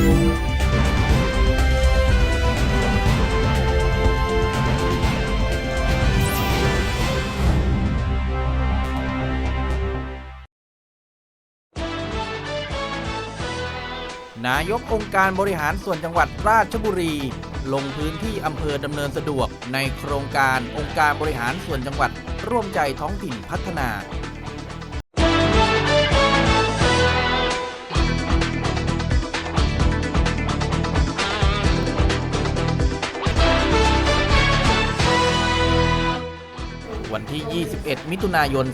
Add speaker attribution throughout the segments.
Speaker 1: นายกองค์การบริหารส่วนจังหวัดราชบุรี ลงพื้นที่อำเภอดำเนินสะดวกในโครงการองค์การบริหารส่วนจังหวัดร่วมใจท้องถิ่นพัฒนา วันที่ 21 มิถุนายน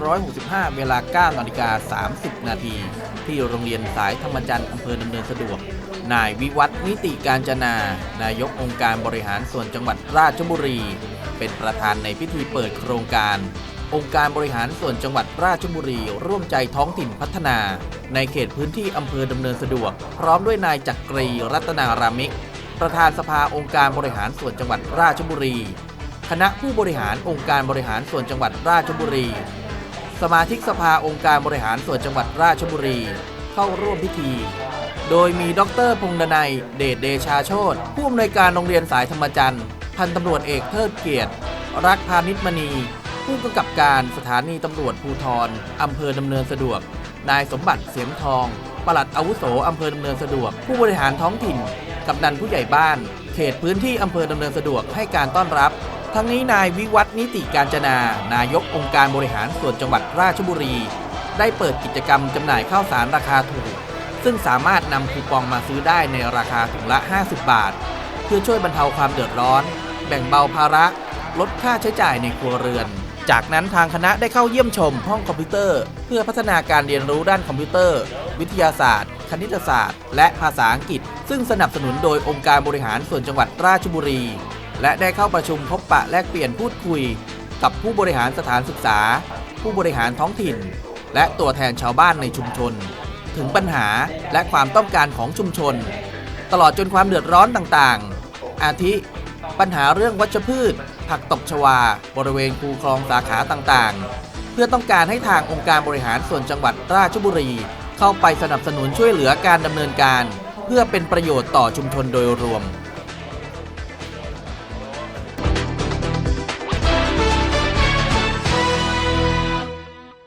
Speaker 1: 2565 เวลา9นาฬิกา30 นาที ที่โรงเรียนสายธรรมจันทร์อำเภอดำเนินสะดวก นายวิวัฒน์นิติการจนา นายกองค์การบริหารส่วนจังหวัดราชบุรี เป็นประธานในพิธีเปิดโครงการ องค์การบริหารส่วนจังหวัดราชบุรี ร่วมใจท้องถิ่นพัฒนา ในเขตพื้นที่อำเภอดำเนินสะดวก พร้อมด้วยนายจักรีรัตนารามิก ประธานสภาองค์การบริหารส่วนจังหวัดราชบุรี คณะผู้บริหารองค์การบริหารส่วนจังหวัดราชบุรี สมาชิกสภาองค์การบริหารส่วนจังหวัดราชบุรี เข้าร่วมพิธี โดยมีดรพงษ์ดนัย เดชเดชาโชตผู้อำนวยการโรงเรียนสายธรรมจันทร์ พันตำรวจเอกเทิดเกียรติ รักพาณิชมณี ผู้กำกับการสถานีตำรวจภูทรอำเภอดำเนินสะดวก นายสมบัติเสียมทองปลัดอาวุโสอำเภอดำเนินสะดวก ผู้บริหารท้องถิ่นกำนันผู้ใหญ่บ้าน เขตพื้นที่อำเภอดำเนินสะดวกให้การต้อนรับ ทั้งนี้นายวิวัฒนิติการจนา นายกองค์การบริหารส่วนจังหวัดราชบุรี ได้เปิดกิจกรรมจำหน่ายข้าวสารราคาถูก ซึ่งสามารถนำคูปองมาซื้อได้ในราคาถุงละ 50 บาท เพื่อช่วยบรรเทาความเดือดร้อน แบ่งเบาภาระ ลดค่าใช้จ่ายในครัวเรือน จากนั้นทางคณะได้เข้าเยี่ยมชมห้องคอมพิวเตอร์ เพื่อพัฒนาการเรียนรู้ด้านคอมพิวเตอร์ วิทยาศาสตร์ คณิตศาสตร์ และภาษาอังกฤษ ซึ่งสนับสนุนโดยองค์การบริหารส่วนจังหวัดราชบุรี และได้เข้าประชุมพบปะแลกเปลี่ยนพูดคุย กับผู้บริหารสถานศึกษา ผู้บริหารท้องถิ่น และตัวแทนชาวบ้านในชุมชน ถึงปัญหาและความต้องการของชุมชน ตลอดจนความเดือดร้อนต่างๆ อาทิ ปัญหาเรื่องวัชพืช ผักตบชวา บริเวณคูคลองสาขาต่างๆ เพื่อต้องการให้ทางองค์การบริหารส่วนจังหวัดราชบุรี เข้าไปสนับสนุนช่วยเหลือการดำเนินการ เพื่อเป็นประโยชน์ต่อชุมชนโดยรวม